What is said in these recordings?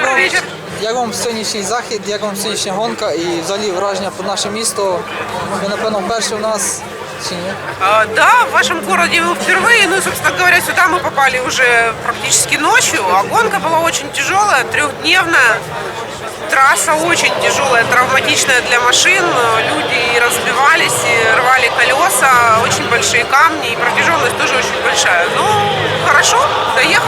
Як вам, як вам сьогоднішній захід, як вам сьогоднішня гонка і взагалі враження про наше місто? Ви, напевно, вперше у нас чи ні? А, Да, в вашем городе мы впервые, ну и, собственно говоря, сюда мы попали уже практически ночью, а гонка была очень тяжелая, трехдневная. Трасса очень тяжелая, травматичная для машин, люди и разбивались, и рвали колеса, очень большие камни, и протяженность тоже очень большая. Ну, хорошо, доехали.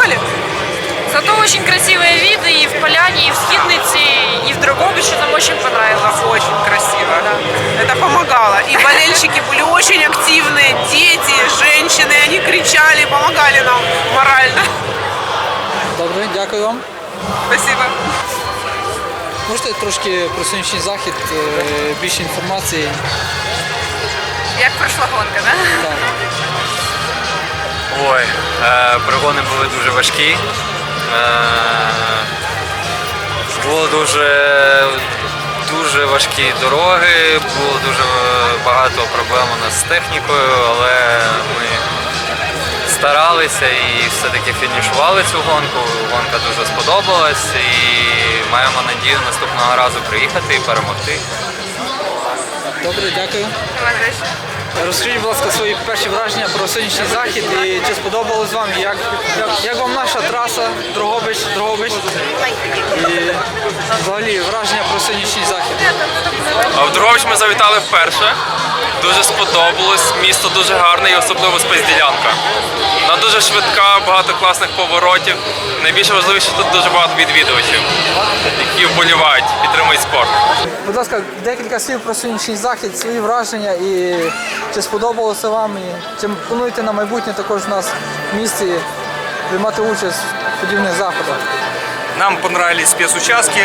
болельщики были очень активные, дети, женщины, они кричали, помогали нам морально. Добре, дякую вам. Спасибо. Можете трошки про сьогоднішній захід е, більше інформації? Як пройшла гонка, да? Так. Ой, е, перегони були дуже важкі. Е, було дуже, дуже важкі дороги, було дуже багато проблем у нас з технікою, але ми старалися і все-таки фінішували цю гонку. Гонка дуже сподобалась і маємо надію наступного разу приїхати і перемогти. Добре, дякую. Розкажіть, будь ласка, свої перші враження про сьогоднішній захід і чи сподобалось вам, як, як, як вам наша траса Дрогобич, Дрогобич? І взагалі враження про сьогоднішній захід. А в Дрогобич ми завітали вперше. Дуже сподобалось. Місто дуже гарне і особливо спецділянка. Вона дуже швидка, багато класних поворотів. Найбільше важливо, що тут дуже багато відвідувачів, які вболівають, підтримують спорт. Будь ласка, декілька слів про сьогоднішній захід, свої враження і чи сподобалося вам, і чи плануєте на майбутнє також у нас в місті приймати участь в подібних заходах? Нам понравились спецучастки,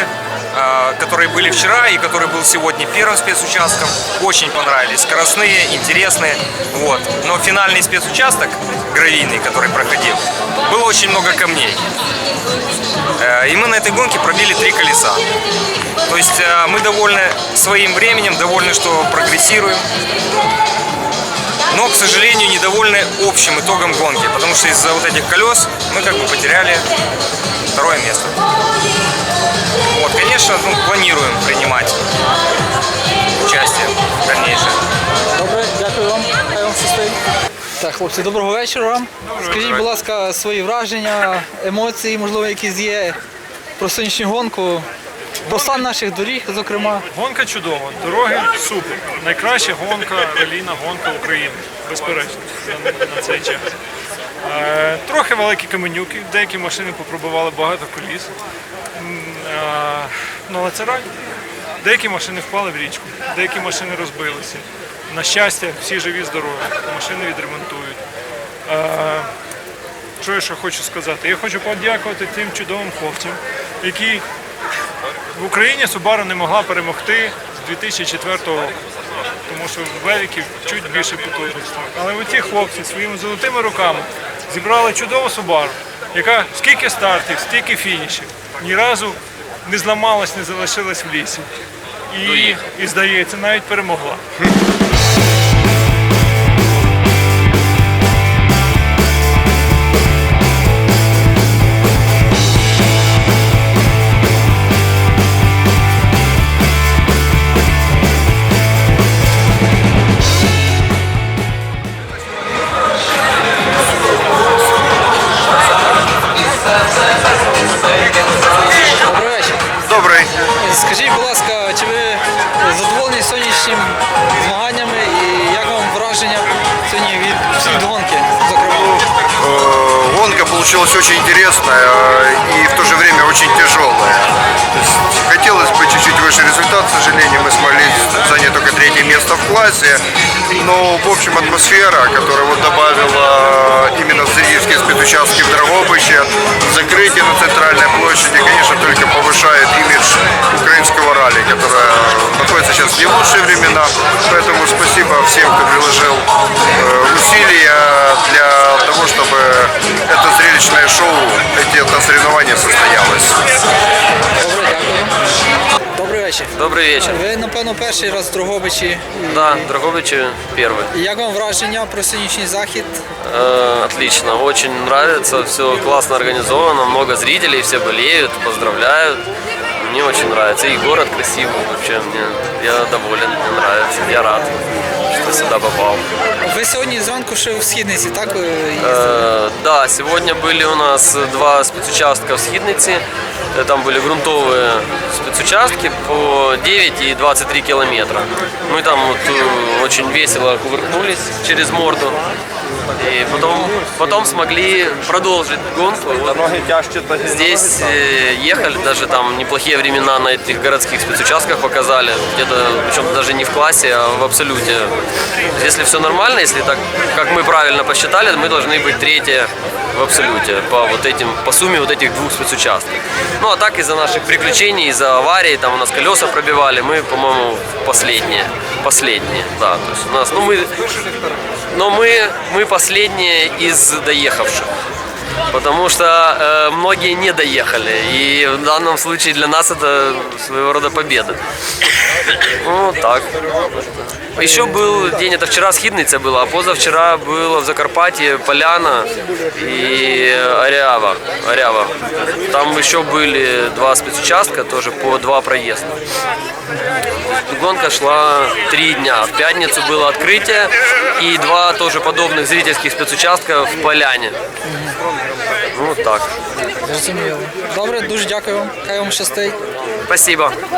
э, которые были вчера и который был сегодня первым спецучастком. Очень понравились. Скоростные, интересные. Вот. Но финальный спецучасток, гравийный, который проходил, было очень много камней. Э, И мы на этой гонке пробили три колеса. То есть э, мы довольны своим временем, довольны, что прогрессируем. Но, к сожалению, недовольны общим итогом гонки, потому что из-за вот этих колес мы как бы потеряли место. Вот, конечно, ну, планируем принимать участие в дальнейшем. Добре, дякую вам. Хай вам щастить. Так, хлопці, доброго вечора вам. Скажіть, будь ласка, свої враження, емоції, можливо, якісь є про сьогоднішню гонку, про стан наших доріг, зокрема. Гонка чудова, дороги супер. Найкраща гонка, ралійна гонка України, безперечно, на, на цей час. Е, трохи великі каменюки, деякі машини попробували багато коліс. Ну, але це раль. Деякі машини впали в річку, деякі машини розбилися. На щастя, всі живі, здорові, машини відремонтують. Що я ще хочу сказати? Я хочу подякувати тим чудовим хлопцям, які в Україні Subaru не могла перемогти з 2004 року, що в Великів чуть більше потужності. Але оці хлопці своїми золотими руками зібрали чудову собару, яка скільки стартів, стільки фінішів, ні разу не зламалась, не залишилась в лісі. І, і здається, навіть перемогла. сьогоднішніми змаганнями і як вам враження сьогодні від, від гонки, зокрема? Э, Гонка получилась очень интересная э, и в то же время очень тяжелая. То есть хотелось бы чуть-чуть выше результат, к сожалению, мы смогли занять только третье место в классе. Но, в общем, атмосфера, которая вот добавила э, именно зрительские спецучастки в Драгобыче, закрытие на центральной площади, конечно, только повышает в не лучшие времена. Поэтому спасибо всем, кто приложил э, усилия для того, чтобы это зрелищное шоу, эти, это соревнование состоялось. Добре, дякую. Добрий вечір. Добрий вечір. Ви, напевно, перший раз в Дрогобичі. Да, Дрогобичи первый. Як вам враження про сьогоднішній захід? Э, Отлично, очень нравится, все классно организовано, много зрителей, все болеют, поздравляют. Мне очень нравится. И город красивый вообще. Мне, я доволен, мне нравится. Я рад, что сюда попал. Ви сьогодні зранку ще в східниці, так? ви їздили? Э, да, сегодня были у нас два спецучастка в Схиднице. Э, Там были грунтовые спецучастки по 9 и 23 километра. Мы там вот э, очень весело кувыркнулись через морду. И потом, потом смогли продолжить гонку. Вот Здесь э, ехали, даже там неплохие времена на этих городских спецучастках показали. Где-то, причем даже не в классе, а в абсолюте. Если все нормально, если так, как мы правильно посчитали, мы должны быть третье в абсолюте по вот этим, по сумме вот этих двух спецучастков. Ну а так из-за наших приключений, из-за аварий, там у нас колеса пробивали, мы, по-моему, последние. Последние, да. То есть у нас, ну мы, но мы, мы последние из доехавших Потому что э, многие не доехали. И в данном случае для нас это своего рода победа. Ну, так. Еще был день, это вчера Схидница была, а позавчера было в Закарпатье Поляна и Арява. Арява. Там еще были два спецучастка, тоже по два проезда. Гонка шла три дня. В пятницу было открытие и два тоже подобных зрительских спецучастка в Поляне. Ну, так. Зрозуміло. Добре, дуже дякую вам. Хай вам щастить. Спасибо.